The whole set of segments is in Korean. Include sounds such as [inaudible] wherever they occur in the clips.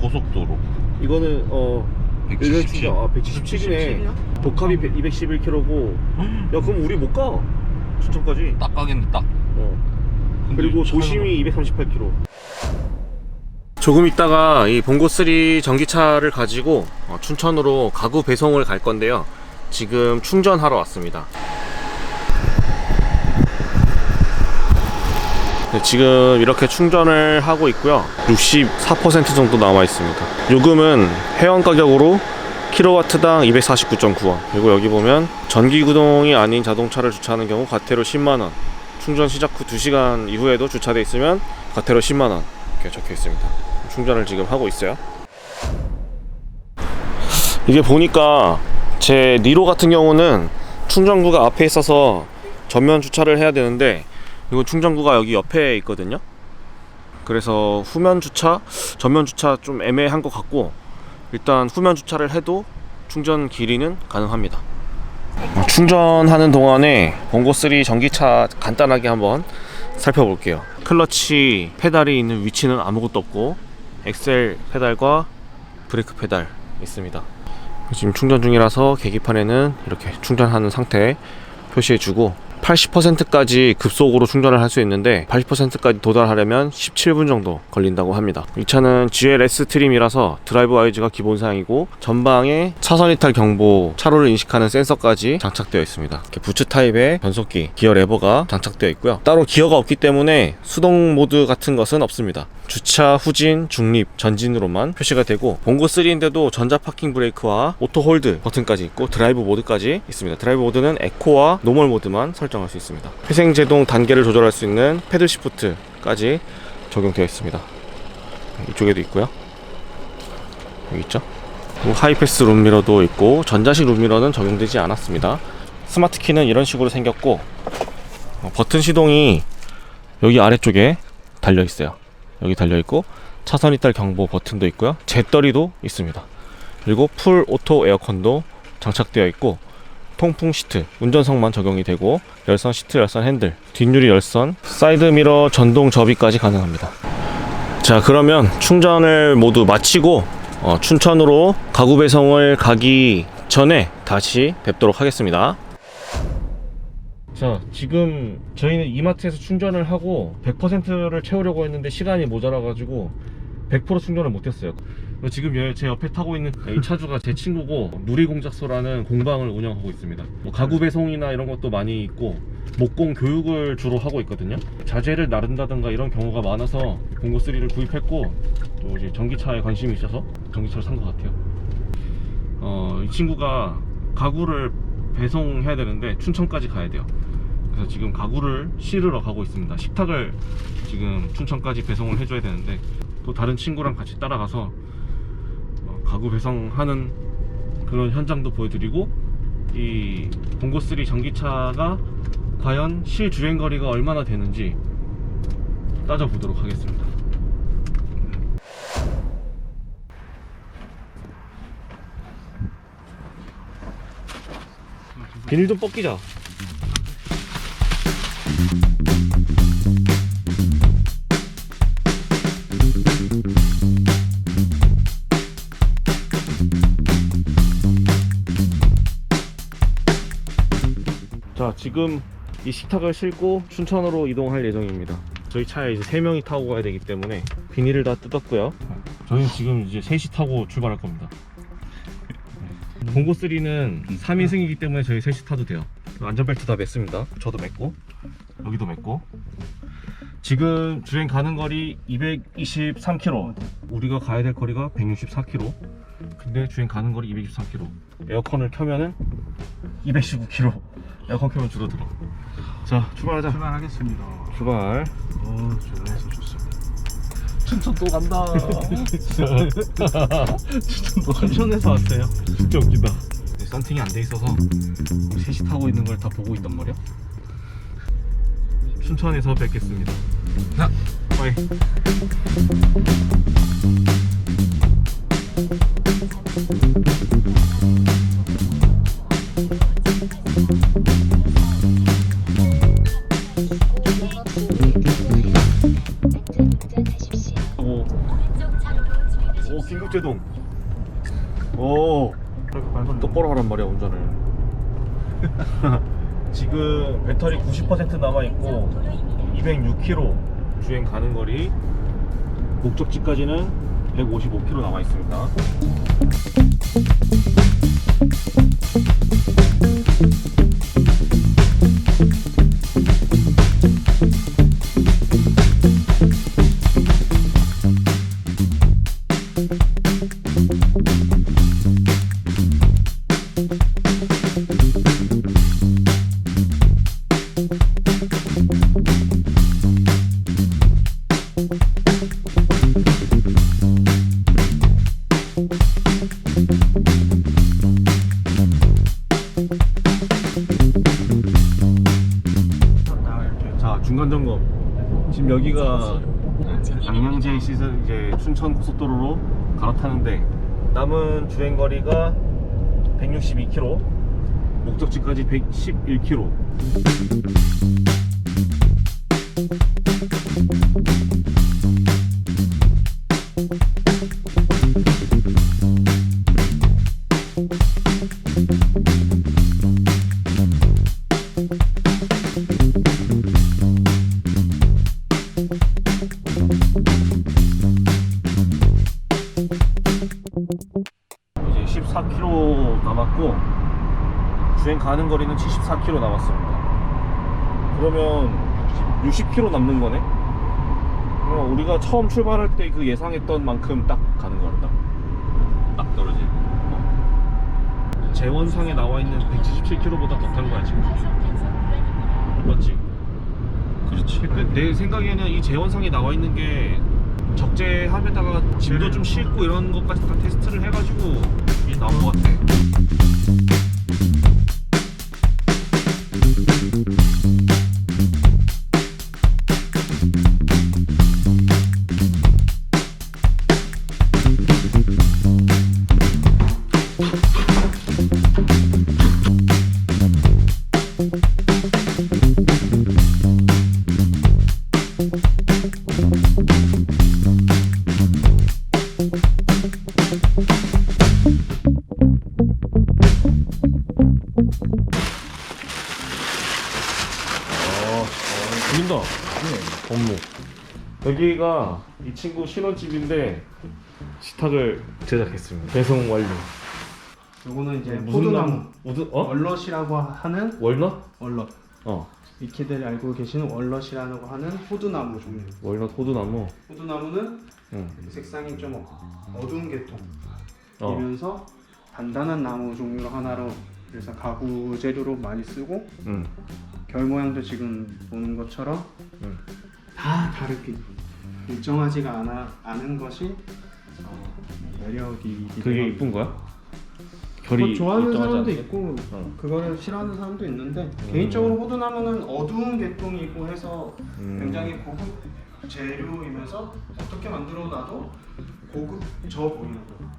고속도로. 이거는 어 177. 일반 충전 아 177이네. 복합이 211km고. 야 그럼 우리 못 가. 춘천까지. 딱 가겠네 딱. 어. 근데 그리고 차가- 도심이 238km 조금 있다가 이 봉고3 전기차를 가지고 어, 춘천으로 가구 배송을 갈 건데요. 지금 충전하러 왔습니다 지금 이렇게 충전을 하고 있고요. 64% 정도 남아 있습니다. 요금은 회원 가격으로 킬로와트당 249.9원. 그리고 여기 보면 전기 구동이 아닌 자동차를 주차하는 경우 과태료 10만 원. 충전 시작 후 2시간 이후에도 주차돼 있으면 과태료 10만 원. 이렇게 적혀 있습니다. 충전을 지금 하고 있어요. 이게 보니까 제 니로 같은 경우는 충전구가 앞에 있어서 전면 주차를 해야 되는데 이거 충전구가 여기 옆에 있거든요. 그래서 후면 주차, 전면 주차 좀 애매한 것 같고 일단 후면 주차를 해도 충전 길이는 가능합니다. 충전하는 동안에 봉고3 전기차 간단하게 한번 살펴볼게요. 클러치 페달이 있는 위치는 아무것도 없고 엑셀 페달과 브레이크 페달 있습니다. 지금 충전 중이라서 계기판에는 이렇게 충전하는 상태 표시해주고 80%까지 급속으로 충전을 할 수 있는데 80%까지 도달하려면 17분 정도 걸린다고 합니다. 이 차는 GLS 트림이라서 드라이브 와이즈가 기본 사양이고 전방에 차선 이탈 경보, 차로를 인식하는 센서까지 장착되어 있습니다. 부츠 타입의 변속기, 기어 레버가 장착되어 있고요. 따로 기어가 없기 때문에 수동 모드 같은 것은 없습니다. 주차, 후진, 중립, 전진으로만 표시가 되고 봉고 3인데도 전자 파킹 브레이크와 오토 홀드 버튼까지 있고 드라이브 모드까지 있습니다. 드라이브 모드는 에코와 노멀 모드만 설정 할 수 있습니다. 회생 제동 단계를 조절할 수 있는 패들 시프트까지 적용되어 있습니다. 이쪽에도 있고요. 여기 있죠. 하이패스 룸미러도 있고 전자식 룸미러는 적용되지 않았습니다. 스마트 키는 이런 식으로 생겼고 어, 버튼 시동이 여기 아래쪽에 달려 있어요. 여기 달려 있고 차선 이탈 경보 버튼도 있고요. 재떨이도 있습니다. 그리고 풀 오토 에어컨도 장착되어 있고 통풍 시트 운전석만 적용이 되고 열선 시트 열선 핸들 뒷유리 열선 사이드 미러 전동 접이까지 가능합니다. 자 그러면 충전을 모두 마치고 어, 춘천으로 가구 배송을 가기 전에 다시 뵙도록 하겠습니다. 자, 지금 저희는 이마트에서 충전을 하고 100%를 채우려고 했는데 시간이 모자라 가지고 100% 충전을 못했어요. 지금 여- 제 옆에 타고 있는 이 차주가 제 친구고 누리공작소라는 공방을 운영하고 있습니다. 뭐 가구 배송이나 이런 것도 많이 있고 목공 교육을 주로 하고 있거든요. 자재를 나른다든가 이런 경우가 많아서 공고 3를 구입했고 또 이제 전기차에 관심이 있어서 전기차를 산 것 같아요. 어, 이 친구가 가구를 배송해야 되는데 춘천까지 가야 돼요. 그래서 지금 가구를 실으러 가고 있습니다. 식탁을 지금 춘천까지 배송을 해줘야 되는데 또 다른 친구랑 같이 따라가서 어, 가구 배송하는 그런 현장도 보여드리고 이 봉고3 전기차가 과연 실 주행 거리가 얼마나 되는지 따져보도록 하겠습니다. 비닐 좀 벗기자. 지금 이 식탁을 싣고 춘천으로 이동할 예정입니다. 저희 차에 이제 3명이 타고 가야 되기 때문에 비닐을 다 뜯었고요. 저희는 지금 이제 셋이 타고 출발할 겁니다. 봉고 3는 3인승이기 때문에 저희 셋이 타도 돼요. 안전벨트 다 맸습니다. 저도 맸고 여기도 맸고 지금 주행 가는 거리 223km. 우리가 가야 될 거리가 164km. 근데 주행 가는 거리 223km. 에어컨을 켜면은 219km. 에어컨 켜면 줄어들어. 자, 출발하자. 출발하겠습니다. 출발. 어, 좋아해서 좋습니다. 춘천 또 간다. 춘천 [laughs] 또 춘천에서 왔어요. 진짜 웃긴다. 썬팅이 안 돼 있어서 우리 셋이 타고 있는 걸 다 보고 있단 말이야. 춘천에서 뵙겠습니다. 자. 빠이. 오, 오 오. 긴급제동 오 똑바로 하란 말이야 운전을. [laughs] 지금 배터리 90% 남아 있고 206km 주행 가는 거리 목적지까지는 155km 남아 있습니다 다 춘천 고속도로로 갈아타는데 남은 주행 거리가 162km 목적지까지 111km 거리는 74km 남았습니다. 그러면 60km 남는 거네? 그럼 우리가 처음 출발할 때 그 예상했던 만큼 딱 가는 거란다. 딱 떨어지. 어. 재원상에 나와 있는 177km보다 더 탄 거야 지금. 맞지? 그렇지. 내 생각에는 이 재원상에 나와 있는 게 적재함에다가 짐도 좀 싣고 이런 것까지 다 테스트를 해가지고 이게 나온 것 같아. 보인다. 업무. 여기가 이 친구 신혼집인데 식탁을 제작했습니다. 배송 완료. 요거는 이제 무슨 포도나무 나무? 무슨 어? 월넛이라고 하는 월넛? 월넛 어. 익히들이 알고 계시는 월넛이라고 하는 호두나무 종류 월넛 호두나무. 호두나무는 응. 색상이 좀 어두운 어. 계통이면서 단단한 나무 종류 하나로 그래서 가구 재료로 많이 쓰고 응. 결 모양도 지금 보는 것처럼 응. 다 다르게 일정하지가 않아, 않은 것이 어, 매력이기 그게 이쁜 거야? 그거 결이 좋아하는 일정하지 사람도? 있고 어. 그거를 싫어하는 사람도 있는데 개인적으로 호두나무는 어두운 계통이고 해서 음. 굉장히 고급 재료이면서 어떻게 만들어 놔도 고급져 보이는 거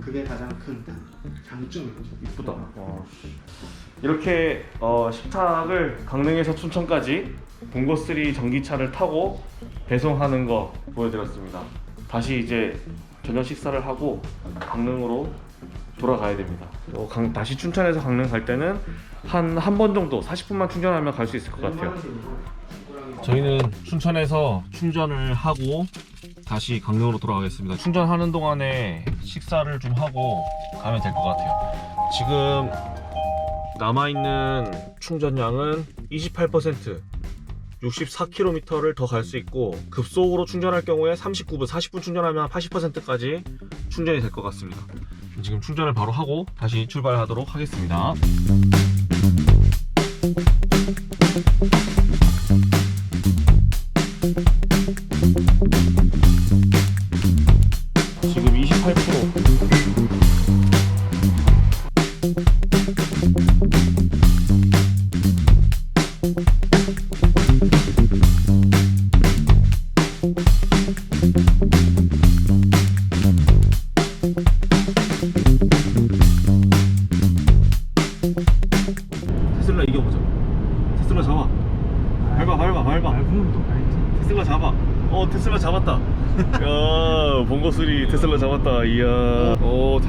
그게 가장 큰 장점이죠 이쁘다. 와. 이렇게 어, 식탁을 강릉에서 춘천까지 봉고3 전기차를 타고 배송하는 거 보여드렸습니다. 다시 이제 저녁 식사를 하고 강릉으로 돌아가야 됩니다. 어, 강- 다시 춘천에서 강릉 갈 때는 한 한 번 정도 40분만 충전하면 갈 수 있을 것 같아요. 저희는 춘천에서 충전을 하고 다시 강릉으로 돌아가겠습니다. 충전하는 동안에 식사를 좀 하고 가면 될 것 같아요. 지금 남아있는 충전량은 28% 64km를 더 갈 수 있고 급속으로 충전할 경우에 39분, 40분 충전하면 80%까지 충전이 될 것 같습니다. 지금 충전을 바로 하고 다시 출발하도록 하겠습니다.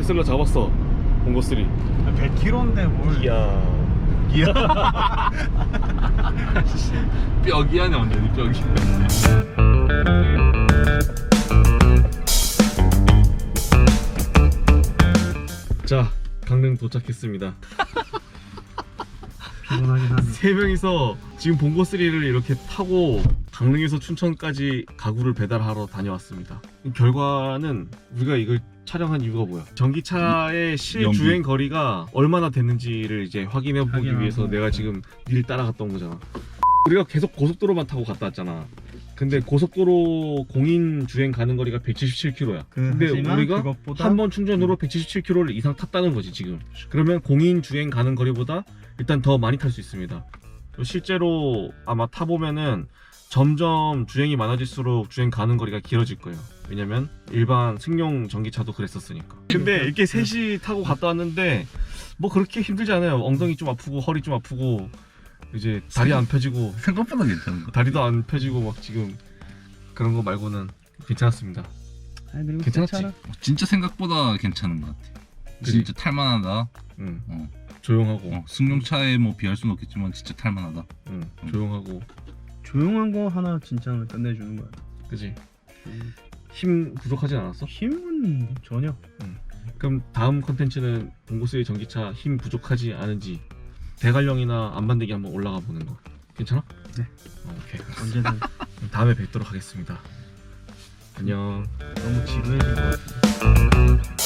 테슬라 잡았어 봉고 3 100km인데 뭘. 이야. 이야. [laughs] 뼈기 하네 완전히 뼈기. [laughs] 자 강릉 도착했습니다. [laughs] 피곤하긴 하네. 세 명이서 지금 봉고 3를 이렇게 타고 강릉에서 춘천까지 가구를 배달하러 다녀왔습니다. 결과는 우리가 이걸 촬영한 이유가 뭐야? 전기차의 실주행 거리가 얼마나 됐는지를 이제 확인해 보기 확인하고. 위해서 내가 지금 니를 따라갔던 거잖아. 우리가 계속 고속도로만 타고 갔다 왔잖아. 근데 고속도로 공인 주행 가는 거리가 177km야. 근데 하지만 우리가 그것보다 한 번 충전으로 177km를 이상 탔다는 거지 지금. 그러면 공인 주행 가는 거리보다 일단 더 많이 탈 수 있습니다. 실제로 아마 타보면은 점점 주행이 많아질수록 주행 가는 거리가 길어질 거예요. 왜냐면 일반 승용 전기차도 그랬었으니까. 근데 이렇게 셋이 타고 갔다 왔는데 뭐 그렇게 힘들지 않아요. 엉덩이 좀 아프고 허리 좀 아프고 이제 다리 안 펴지고 [laughs] 생각보다 괜찮은 거 다리도 안 펴지고 막 지금 그런 거 말고는 괜찮았습니다. 아니, 그리고 괜찮았지? 괜찮아. 어, 진짜 생각보다 괜찮은 것 같아 그지? 진짜 탈만하다 응. 어. 조용하고, 어, 승용차에 뭐 비할 수는 없겠지만 진짜 탈만하다 응. 음. 조용하고, 조용한 거 하나 진짜 끝내주는 거야. 그지? 힘 부족하진 않았어? 힘은 전혀. 그럼 다음 컨텐츠는 봉고스의 전기차 힘 부족하지 않은지 대관령이나 안반대기 한번 올라가 보는 거. 괜찮아? 네. 어, 오케이. 언제든. [laughs] 그럼 다음에 뵙도록 하겠습니다. 안녕. 너무 지루해진 것 같은데